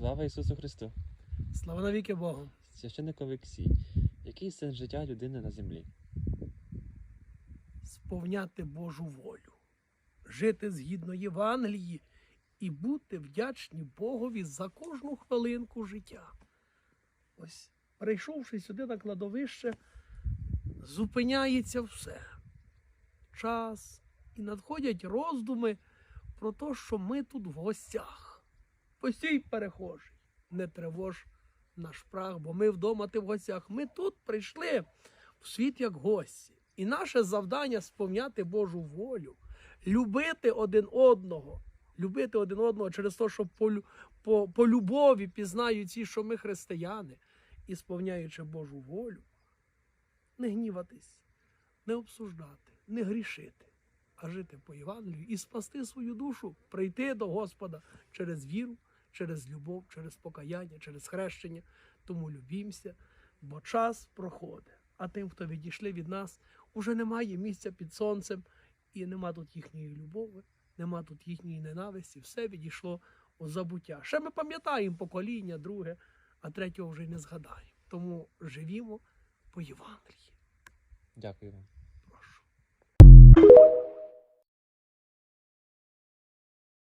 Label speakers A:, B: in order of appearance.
A: Слава Ісусу Христу!
B: Слава навіки Богу.
A: Священник Олексій. Який сенс життя людини на землі?
B: Сповняти Божу волю, жити згідно Євангелії і бути вдячні Богові за кожну хвилинку життя. Ось, прийшовши сюди на кладовище, зупиняється все. Час і надходять роздуми про те, що ми тут в гостях. Постій, перехожий, не тривож наш прах, бо ми вдома ти в гостях. Ми тут прийшли в світ як гості. І наше завдання сповняти Божу волю, любити один одного, любити один одного через те, що по, по, по любові пізнають ті, що ми християни, і сповняючи Божу волю, не гніватись, не обсуждати, не грішити, а жити по Євангелію і спасти свою душу, прийти до Господа через віру, через любов, через покаяння, через хрещення. Тому любімося, бо час проходить. А тим, хто відійшли від нас, уже немає місця під сонцем, і нема тут їхньої любові, нема тут їхньої ненависті, все відійшло у забуття. Ще ми пам'ятаємо покоління, друге, а третього вже й не згадаємо. Тому живімо по Євангелії.
A: Дякую вам.